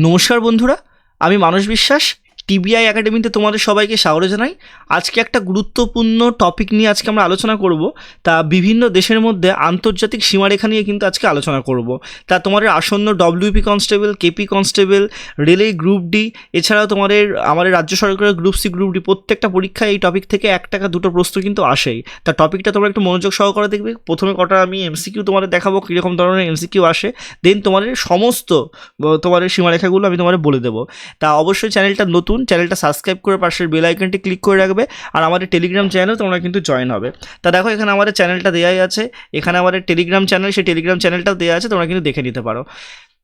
নমস্কার বন্ধুরা আমি মানুষ বিশ্বাস টিবিআই একাডেমিতে তোমাদের সবাইকে স্বাগত জানাই। আজকে একটা গুরুত্বপূর্ণ টপিক নিয়ে আজকে আমরা আলোচনা করব। তা বিভিন্ন দেশের মধ্যে আন্তর্জাতিক সীমারেখা নিয়ে কিন্তু আজকে আলোচনা করব। তা তোমাদের আসন্ন ডব্লিউপি কনস্টেবল কেপি কনস্টেবল রেলে গ্রুপ ডি এছাড়াও তোমাদের, আমাদের রাজ্য সরকারের গ্রুপ সি গ্রুপ ডি প্রত্যেকটা পরীক্ষায় এই টপিক থেকে এক টাকা, দুটো প্রশ্ন কিন্তু আসেই। তা টপিকটা তোমরা একটু মনোযোগ সহকারে দেখবে। প্রথমে কটা আমি এমসিকিউ তোমাদের দেখাবো, কীরকম ধরনের এমসিকিউ আসে। দেন তোমাদের সমস্ত, তোমাদের সীমারেখাগুলো আমি তোমাদের বলে দেবো। তা অবশ্যই চ্যানেলটা নতুন চ্যানেলটা সাবস্ক্রাইব করে পাশের বেল আইকনটি ক্লিক করে রাখবে আর আমাদের টেলিগ্রাম চ্যানেল তোমরা কিন্তু জয়েন হবে। তা দেখো, এখানে আমাদের চ্যানেলটা দেওয়াই আছে। এখানে আমাদের টেলিগ্রাম চ্যানেল, সেই টেলিগ্রাম চ্যানেলটাও দেওয়া আছে, তোমরা কিন্তু দেখে নিতে পারো।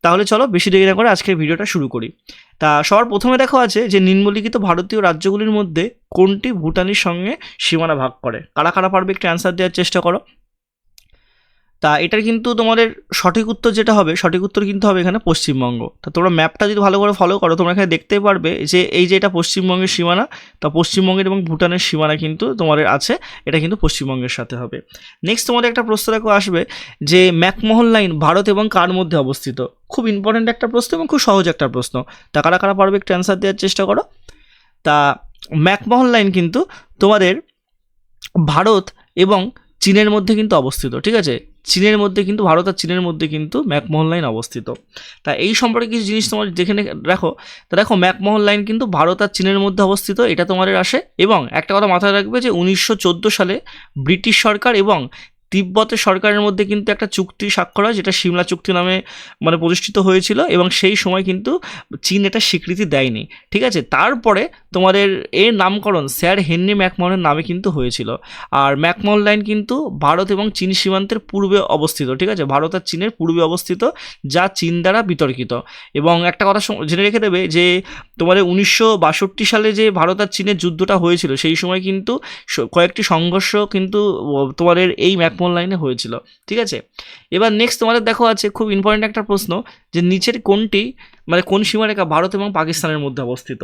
তাহলে চলো, বেশি দেরি না করে আজকের ভিডিওটা শুরু করি। তা সবার প্রথমে দেখো আছে যে, নিম্নলিখিত ভারতীয় রাজ্যগুলির মধ্যে কোনটি ভুটানের সঙ্গে সীমানা ভাগ করে? কারা কারা পারবে একটু অ্যান্সার দেওয়ার চেষ্টা করো। তা এটার কিন্তু তোমাদের সঠিক উত্তর যেটা হবে, সঠিক উত্তর কিন্তু হবে এখানে পশ্চিমবঙ্গ। তা তোমরা ম্যাপটা যদি ভালো করে ফলো করো, তোমরা এখানে দেখতে পারবে যে এই যে এটা পশ্চিমবঙ্গের সীমানা, তা পশ্চিমবঙ্গের এবং ভুটানের সীমানা কিন্তু তোমাদের আছে, এটা কিন্তু পশ্চিমবঙ্গের সাথে হবে। নেক্সট তোমাদের একটা প্রশ্ন দেখো আসবে যে ম্যাকমোহন লাইন ভারত এবং কার মধ্যে অবস্থিত? খুব ইম্পর্ট্যান্ট একটা প্রশ্ন এবং খুব সহজ একটা প্রশ্ন। তা কারা কারা পারবে একটু অ্যান্সার দেওয়ার চেষ্টা করো? তা ম্যাকমোহন লাইন কিন্তু তোমাদের ভারত এবং চীনের মধ্যে কিন্তু অবস্থিত, ঠিক আছে? চীনের মধ্যে কিন্তু, ভারত আর চীনের মধ্যে কিন্তু ম্যাকমোহন লাইন অবস্থিত। তা এই সম্পর্কে কিছু জিনিস তোমার দেখো রাখো তা দেখো, ম্যাকমোহন লাইন কিন্তু ভারত আর চীনের মধ্যে অবস্থিত, এটা তোমাদের আসে। এবং একটা কথা মাথায় রাখবে যে উনিশশো চোদ্দ সালে ব্রিটিশ সরকার এবং তিব্বতের সরকারের মধ্যে কিন্তু একটা চুক্তি স্বাক্ষর হয়, যেটা সিমলা চুক্তি নামে মানে প্রতিষ্ঠিত হয়েছিল এবং সেই সময় কিন্তু চীন এটা স্বীকৃতি দেয়নি, ঠিক আছে? তারপরে তোমাদের এর নামকরণ স্যার হেনরি ম্যাকমোহনের নামে কিন্তু হয়েছিল। আর ম্যাকমোহন লাইন কিন্তু ভারত এবং চীন সীমান্তের পূর্বে অবস্থিত, ঠিক আছে? ভারত আর চীনের পূর্বে অবস্থিত, যা চীন দ্বারা বিতর্কিত। এবং একটা কথা জেনে রেখে দেবে যে তোমাদের উনিশশো বাষট্টি সালে যে ভারত আর চীনের যুদ্ধটা হয়েছিল, সেই সময় কিন্তু কয়েকটি সংঘর্ষ কিন্তু তোমাদের এই ম্যাকমোহন লাইনে হয়েছিল, ঠিক আছে? এবার নেক্সট তোমাদের দেখো আছে খুব ইম্পর্ট্যান্ট একটা প্রশ্ন যে নিচের কোনটি মানে কোন সীমারেখা ভারত এবং পাকিস্তানের মধ্যে অবস্থিত?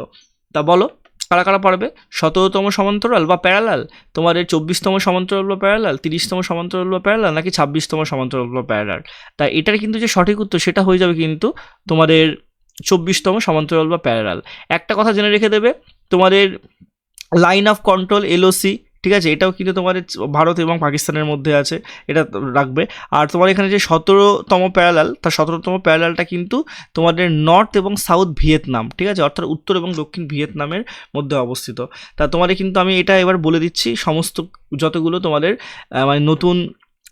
তা বলো, কারা কারা পারবে? সতেরোতম সমান্তরাল বা প্যারালাল তোমার এই চব্বিশতম সমান্তরাল বা প্যারালাল তিরিশতম সমান্তরাল বা প্যারালাল নাকি ছাব্বিশতম সমান্তরাল বা প্যারালাল তা এটার কিন্তু যে সঠিক উত্তর সেটা হয়ে যাবে কিন্তু তোমাদের চব্বিশতম সমান্তরাল বা প্যারালাল একটা কথা জেনে রেখে দেবে, তোমাদের লাইন অফ কন্ট্রোল এলওসি ঠিক আছে? এটাও কিন্তু তোমাদের ভারত এবং পাকিস্তানের মধ্যে আছে, এটা রাখবে। আর তোমার এখানে যে সতেরোতম প্যারালাল তার সতেরোতম প্যারালালটা কিন্তু তোমাদের নর্থ এবং সাউথ ভিয়েতনাম, ঠিক আছে? অর্থাৎ উত্তর এবং দক্ষিণ ভিয়েতনামের মধ্যে অবস্থিত। তা তোমাদের কিন্তু আমি এটা এবার বলে দিচ্ছি, সমস্ত যতগুলো তোমাদের মানে নতুন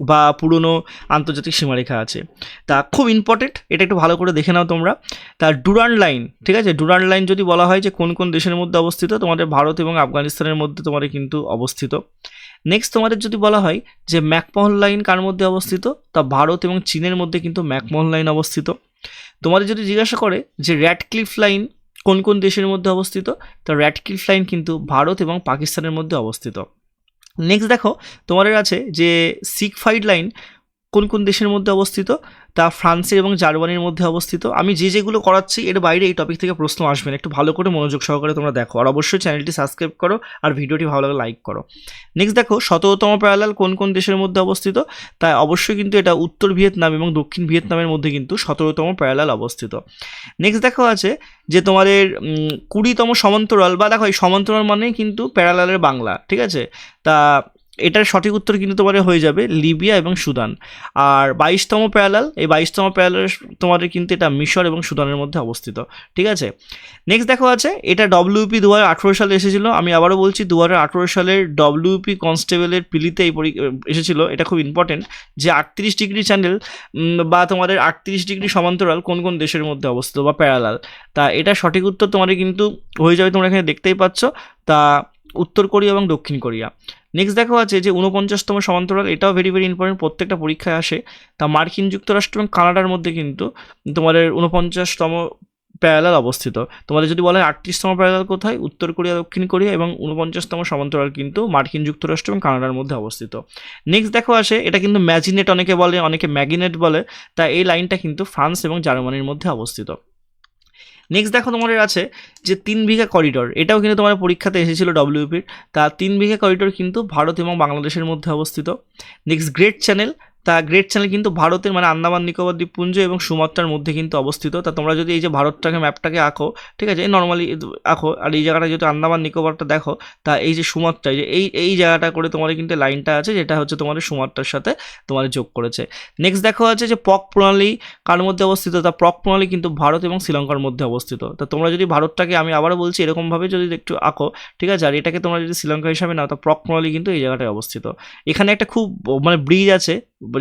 বা পুরনো আন্তর্জাতিক সীমারেখা আছে। তা খুব ইম্পর্টেন্ট এটা একটু ভালো করে দেখে নাও তোমরা। তা ডুরান লাইন, ঠিক আছে? ডুরান লাইন যদি বলা হয় যে কোন কোন দেশের মধ্যে অবস্থিত, তোমাদের ভারত এবং আফগানিস্তানের মধ্যে তোমাদের কিন্তু অবস্থিত। নেক্সট তোমাদের যদি বলা হয় যে ম্যাকমোহন লাইন কার মধ্যে অবস্থিত, তা ভারত এবং চীনের মধ্যে কিন্তু ম্যাকমোহন লাইন অবস্থিত। তোমাদের যদি জিজ্ঞাসা করে যে র্যাডক্লিফ লাইন কোন কোন দেশের মধ্যে অবস্থিত, তা র্যাডক্লিফ লাইন কিন্তু ভারত এবং পাকিস্তানের মধ্যে অবস্থিত। নেক্সট দেখো তোমাদের আছে যে সিক ফাইড লাইন কোন কোন দেশের মধ্যে অবস্থিত? তা ফ্রান্সের এবং জার্মানির মধ্যে অবস্থিত। আমি যে যেগুলো করাচ্ছি, এর বাইরে এই টপিক থেকে প্রশ্ন আসবেন একটু ভালো করে মনোযোগ সহকারে তোমরা দেখো। আর অবশ্যই চ্যানেলটি সাবস্ক্রাইব করো আর ভিডিওটি ভালো লাগে লাইক করো। নেক্সট দেখো, সতেরোতম প্যারালাল কোন কোন দেশের মধ্যে অবস্থিত? তাই অবশ্যই কিন্তু এটা উত্তর ভিয়েতনাম এবং দক্ষিণ ভিয়েতনামের মধ্যে কিন্তু সতেরোতম প্যারালাল অবস্থিত। নেক্সট দেখো আছে যে তোমাদের কুড়িতম সমান্তরাল বা দেখো এই সমান্তরাল মানেই কিন্তু প্যারালালের বাংলা, ঠিক আছে? তা এটার সঠিক উত্তর কিন্তু তোমার হয়ে যাবে লিবিয়া এবং সুদান। আর বাইশতম প্যারালাল, এই বাইশতম প্যারালাল তোমাদের কিন্তু এটা মিশর এবং সুদানের মধ্যে অবস্থিত। ঠিক আছে? নেক্সট দেখো আছে, এটা ডব্লিউপি দু হাজার আঠেরো সালে এসেছিল। আমি আবারও বলছি দু হাজার আঠেরো সালের ডব্লিউপি কনস্টেবলের পিলিতে এই এসেছিল। এটা খুব ইম্পর্টেন্ট যে আটত্রিশ ডিগ্রি চ্যানেল বা তোমাদের আটত্রিশ ডিগ্রি সমান্তরাল কোন কোন দেশের মধ্যে অবস্থিত, বা প্যারালাল। তা এটা সঠিক উত্তর তোমাদের কিন্তু হয়ে যাবে, তোমরা এখানে দেখতেই পাচ্ছ। তা উত্তর কোরিয়া এবং দক্ষিণ কোরিয়া। নেক্সট দেখো আছে যে উনপঞ্চাশতম সমান্তরাল, এটাও ভেরি ভেরি ইম্পর্টেন্ট প্রত্যেকটা পরীক্ষায় আসে। তা মার্কিন যুক্তরাষ্ট্র এবং কানাডার মধ্যে কিন্তু তোমাদের উনপঞ্চাশতম প্যারালাল অবস্থিত। তোমাদের যদি বলা আটত্রিশতম প্যারালাল কোথায়? উত্তর কোরিয়া, দক্ষিণ কোরিয়া এবং উনপঞ্চাশতম সমান্তরাল কিন্তু মার্কিন যুক্তরাষ্ট্র এবং কানাডার মধ্যে অবস্থিত। নেক্সট দেখো আসে, এটা কিন্তু ম্যাজিনেট অনেকে বলে, অনেকে ম্যাগিনেট বলে। তা এই লাইনটা কিন্তু ফ্রান্স এবং জার্মানির মধ্যে অবস্থিত। নেক্সট দেখো তোমাদের আছে যে তিন বিঘা করিডর এটাও কিন্তু তোমার পরীক্ষাতে এসেছিল ডব্লিউপির তা তিন বিঘা করিডর কিন্তু ভারত এবং বাংলাদেশের মধ্যে অবস্থিত। নেক্সট গ্রেট চ্যানেল তা গ্রেট চ্যানেল কিন্তু ভারতের মানে আন্দামান, নিকোবর, দ্বীপপুঞ্জ এবং সুমাত্রার মধ্যে কিন্তু অবস্থিত। তা তোমরা যদি এই যে ভারতটাকে, ম্যাপটাকে আঁকো, ঠিক আছে? নর্মালি আঁকো। আর এই জায়গাটা যদি আন্দামান, নিকোবরটা দেখো, তা এই যে সুমাত্রা যে এই এই জায়গাটা করে তোমার কিন্তু লাইনটা আছে, যেটা হচ্ছে তোমাদের সুমাত্রার সাথে তোমার যোগ করেছে। নেক্সট দেখো আছে যে পক প্রণালী কার মধ্যে অবস্থিত? তা পক প্রণালী কিন্তু ভারত এবং শ্রীলঙ্কার মধ্যে অবস্থিত। তা তোমরা যদি ভারতটাকে, আমি আবারও বলছি, এরকমভাবে যদি একটু আঁকো, ঠিক আছে? আর এটাকে তোমরা যদি শ্রীলঙ্কা হিসাবে নাও, তা পক প্রণালী কিন্তু এই জায়গাটায় অবস্থিত। এখানে একটা খুব মানে ব্রিজ আছে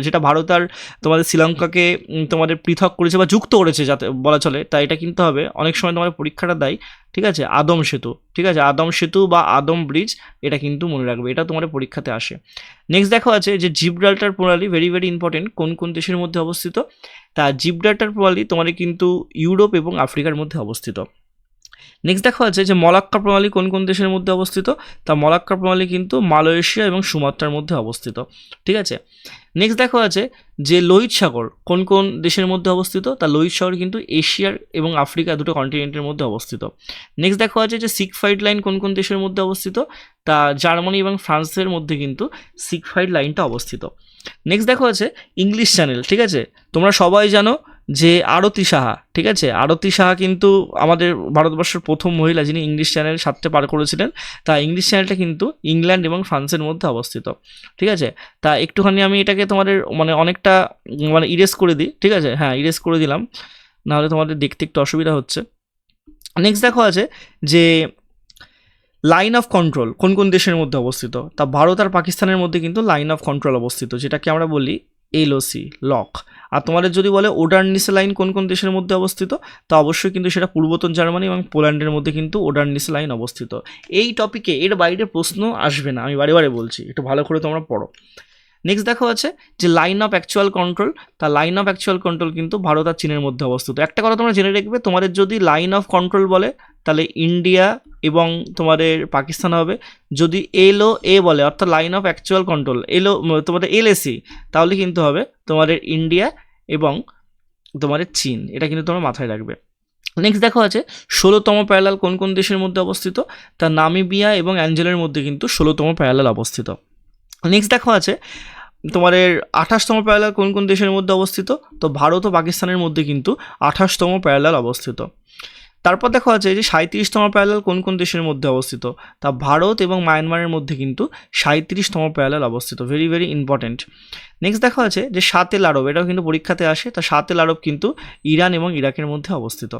যেটা ভারত আর তোমাদের শ্রীলঙ্কাকে তোমাদের পৃথক করেছে বা যুক্ত করেছে যাতে বলা চলে, তাই এটা কিনতে হবে। অনেক সময় তোমাদের পরীক্ষাটা দেয়, ঠিক আছে? আদম সেতু, ঠিক আছে? আদম সেতু বা আদম ব্রিজ, এটা কিন্তু মনে রাখবে, এটা তোমাদের পরীক্ষাতে আসে। নেক্সট দেখো আছে যে জিব্রাল্টার প্রণালী ভেরি ভেরি ইম্পর্টেন্ট কোন কোন দেশের মধ্যে অবস্থিত? তা জিব্রাল্টার প্রণালী তোমাদের কিন্তু ইউরোপ এবং আফ্রিকার মধ্যে অবস্থিত। নেক্সট দেখা যাচ্ছে যে মলাক্কা প্রণালী কোন কোন দেশের মধ্যে অবস্থিত? তা মলাক্কা প্রণালী কিন্তু মালয়েশিয়া এবং সুমাত্রার মধ্যে অবস্থিত। ঠিক আছে? নেক্সট দেখা আছে যে লোহিত সাগর কোন কোন দেশের মধ্যে অবস্থিত? তা লোহিত সাগর কিন্তু এশিয়ার এবং আফ্রিকা দুটো কন্টিনেন্টের মধ্যে অবস্থিত। নেক্সট দেখা আছে যে সিকফাইড লাইন কোন কোন দেশের মধ্যে অবস্থিত? তা জার্মানি এবং ফ্রান্সের মধ্যে কিন্তু সিকফাইড লাইনটা অবস্থিত। নেক্সট দেখো আছে ইংলিশ চ্যানেল ঠিক আছে? তোমরা সবাই জানো যে আরতি সাহা, ঠিক আছে? আরতি সাহা কিন্তু আমাদের ভারতবর্ষের প্রথম মহিলা যিনি ইংলিশ চ্যানেল সাতটে পার করেছিলেন, তা ইংলিশ চ্যানেলটা কিন্তু ইংল্যান্ড এবং ফ্রান্সের মধ্যে অবস্থিত, ঠিক আছে? তা একটুখানি আমি এটাকে তোমাদের মানে অনেকটা মানে ইরেজ করে দিই, ঠিক আছে? হ্যাঁ ইরেজ করে দিলাম, নাহলে তোমাদের দেখতে একটু অসুবিধা হচ্ছে। নেক্সট দেখো আছে যে লাইন অফ কন্ট্রোল কোন কোন দেশের মধ্যে অবস্থিত? তা ভারত আর পাকিস্তানের মধ্যে কিন্তু লাইন অফ কন্ট্রোল অবস্থিত, যেটাকে আমরা বলি এলওসি, লক। আর তোমাদের যদি বলে ওডার্নিসে লাইন কোন কোন দেশের মধ্যে অবস্থিত, তা অবশ্যই কিন্তু সেটা পূর্বতন জার্মানি এবং পোল্যান্ডের মধ্যে কিন্তু ওডার্নিসে লাইন অবস্থিত। এই টপিকে এর বাইরে প্রশ্ন আসবে না, আমি বারে বারে বলছি, একটু ভালো করে তোমরা পড়ো। নেক্সট দেখো আছে যে লাইন অফ অ্যাকচুয়াল কন্ট্রোল তা লাইন অফ অ্যাকচুয়াল কন্ট্রোল কিন্তু ভারত আর চীনের মধ্যে অবস্থিত। একটা কথা তোমরা জেনে রাখবে, তোমাদের যদি লাইন অফ কন্ট্রোল বলে তাহলে ইন্ডিয়া এবং তোমাদের পাকিস্তান হবে। যদি এল ও এ বলে, অর্থাৎ line of actual control LO তোমাদের এলএসি, তাহলে কিন্তু হবে তোমাদের ইন্ডিয়া এবং তোমাদের চীন। এটা কিন্তু তোমরা মাথায় রাখবে। নেক্সট দেখো আছে, ষোলোতম প্যারালাল কোন কোন দেশের মধ্যে অবস্থিত? তা নামিবিয়া এবং অ্যাঞ্জেলের মধ্যে কিন্তু ষোলোতম প্যারালাল অবস্থিত। নেক্সট দেখো আছে, তোমাদের আঠাশতম প্যারালাল কোন কোন দেশের মধ্যে অবস্থিত? তো ভারত ও পাকিস্তানের মধ্যে কিন্তু আঠাশতম প্যারালাল অবস্থিত। তারপর দেখা যাচ্ছে যে সাঁত্রিশতম প্যারালাল কোন কোন দেশের মধ্যে অবস্থিত? তা ভারত এবং মায়ানমারের মধ্যে কিন্তু সাঁত্রিশতম প্যারালাল অবস্থিত। ভেরি ভেরি ইম্পর্ট্যান্ট নেক্সট দেখা যাচ্ছে যে সাতেল আরব, এটাও কিন্তু পরীক্ষাতে আসে। তা সাতেল আরব কিন্তু ইরান এবং ইরাকের মধ্যে অবস্থিত।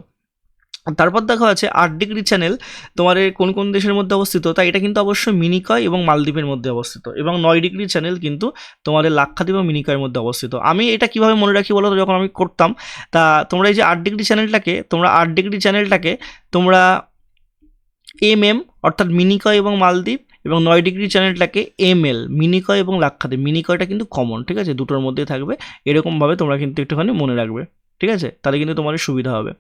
তারপর দেখা আছে আট ডিগ্রি চ্যানেল তোমার কোন কোন দেশের মধ্যে অবস্থিত? তা এটা কিন্তু অবশ্যই মিনিকয় এবং মালদ্বীপের মধ্যে অবস্থিত এবং নয় ডিগ্রি চ্যানেল কিন্তু তোমাদের লাক্ষাদ্বীপ এবং মিনিকয়ের মধ্যে অবস্থিত। আমি এটা কীভাবে মনে রাখি বলো যখন আমি করতাম, তা তোমরা এই যে আট ডিগ্রি চ্যানেলটাকে তোমরা আট ডিগ্রি চ্যানেলটাকে তোমরা এম এম অর্থাৎ মিনিকয় এবং মালদ্বীপ এবং নয় ডিগ্রি চ্যানেলটাকে এম এল, মিনিকয় এবং লাক্ষাদ্বীপ। মিনিকয়টা কিন্তু কমন ঠিক আছে? দুটোর মধ্যে থাকবে। এরকমভাবে তোমরা কিন্তু একটুখানি মনে রাখবে। ঠিক আছে? তাহলে কিন্তু তোমাদের সুবিধা হবে।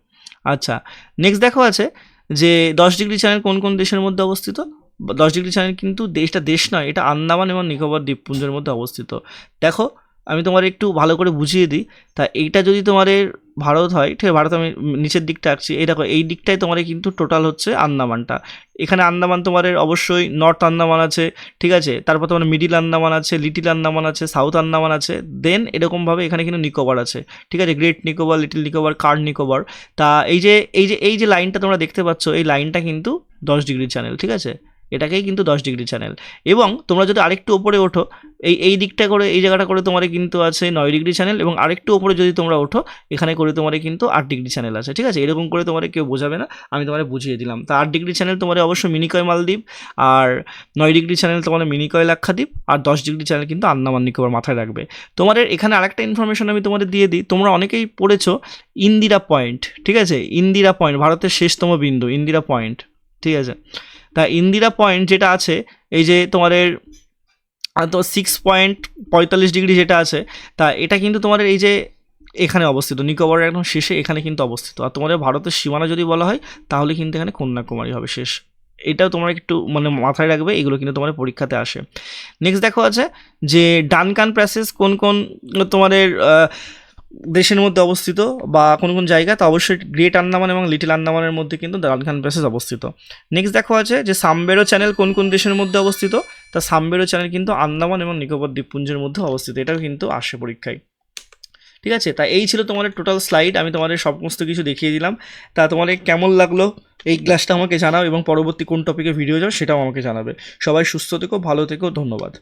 আচ্ছা নেক্সট দেখো আছে যে দশ ডিগ্রি চ্যানেল কোন কোন দেশের মধ্যে অবস্থিত? দশ ডিগ্রি চ্যানেল কিন্তু দেশটা দেশ নয়, এটা আন্দামান এবং নিকোবর দ্বীপপুঞ্জের মধ্যে অবস্থিত। দেখো আমি তোমার একটু ভালো করে বুঝিয়ে দিই। তা এইটা যদি তোমাদের ভারত হয়, ঠিক ভারত আমি নিচের দিকটা আঁকছি। এই দেখো, এই দিকটাই তোমার কিন্তু টোটাল হচ্ছে আন্দামানটা। এখানে আন্দামান তোমার অবশ্যই নর্থ আন্দামান আছে, ঠিক আছে? তারপর তোমার মিডিল আন্দামান আছে লিটিল আন্দামান আছে সাউথ আন্দামান আছে। দেন এরকমভাবে এখানে কিন্তু নিকোবর আছে, ঠিক আছে? Great Nicobar little Nicobar car Nicobar তা এই যে এই যে এই যে লাইনটা তোমরা দেখতে পাচ্ছ, এই লাইনটা কিন্তু দশ ডিগ্রি চ্যানেল ঠিক আছে? এটাকেই কিন্তু দশ ডিগ্রি চ্যানেল এবং তোমরা যদি আরেকটু ওপরে ওঠো এই এই দিকটা করে, এই জায়গাটা করে তোমার কিন্তু আছে নয় ডিগ্রি চ্যানেল এবং আরেকটু ওপরে যদি তোমরা ওঠো, এখানে করে তোমার কিন্তু আট ডিগ্রি চ্যানেল আছে, ঠিক আছে? এরকম করে তোমার কেউ বোঝাবে না, আমি তোমার বুঝিয়ে দিলাম। তা আট ডিগ্রি চ্যানেল তোমার অবশ্যই মিনিকয় মালদ্বীপ, আর নয় ডিগ্রি চ্যানেল তোমার মিনিকয় লাক্ষাদ্বীপ, আর দশ ডিগ্রি চ্যানেল কিন্তু আন্দামান নিকোবর মাথায় রাখবে। তোমাদের এখানে আরেকটা ইনফরমেশন আমি তোমাদের দিয়ে দিই, তোমরা অনেকেই পড়েছো ইন্দিরা পয়েন্ট, ঠিক আছে? ইন্দিরা পয়েন্ট, ভারতের শেষতম বিন্দু, ইন্দিরা পয়েন্ট, ঠিক আছে? তা ইন্দিরা পয়েন্ট যেটা আছে, এই যে তোমাদের তো সিক্স পয়েন্ট পঁয়তাল্লিশ ডিগ্রি যেটা আছে, তা এটা কিন্তু তোমাদের এই যে এখানে অবস্থিত, নিকোবরের একদম শেষে এখানে কিন্তু অবস্থিত। আর তোমাদের ভারতের সীমানা যদি বলা হয়, তাহলে কিন্তু এখানে কন্যাকুমারী হবে শেষ। এটাও তোমরা একটু মানে মাথায় রাখবে, এগুলো কিন্তু তোমাদের পরীক্ষাতে আসে। নেক্সট দেখো আছে যে ডানকান প্যাসেজ কোন কোন তোমাদের দেশের মধ্যে অবস্থিত বা কোন কোন জায়গা, তা অবশ্যই গ্রেট আন্দামান এবং লিটল আন্দামানের মধ্যে কিন্তু ডালখান প্যাসেজ অবস্থিত। নেক্সট দেখো আছে যে সাম্বেরো চ্যানেল কোন কোন দেশের মধ্যে অবস্থিত তা সাম্বেরো চ্যানেল কিন্তু আন্দামান এবং নিকোবর দ্বীপপুঞ্জের মধ্যে অবস্থিত, এটাও কিন্তু আসে পরীক্ষায়। ঠিক আছে? তা এই ছিল তোমাদের টোটাল স্লাইড আমি তোমাদের সমস্ত কিছু দেখিয়ে দিলাম। তা তোমাদের কেমন লাগল? এই ক্লাসটা আমাকে জানাও এবং পরবর্তী কোন টপিকে ভিডিও যাও সেটাও আমাকে জানাবে। সবাই সুস্থ থেকো, ভালো থেকো, ধন্যবাদ।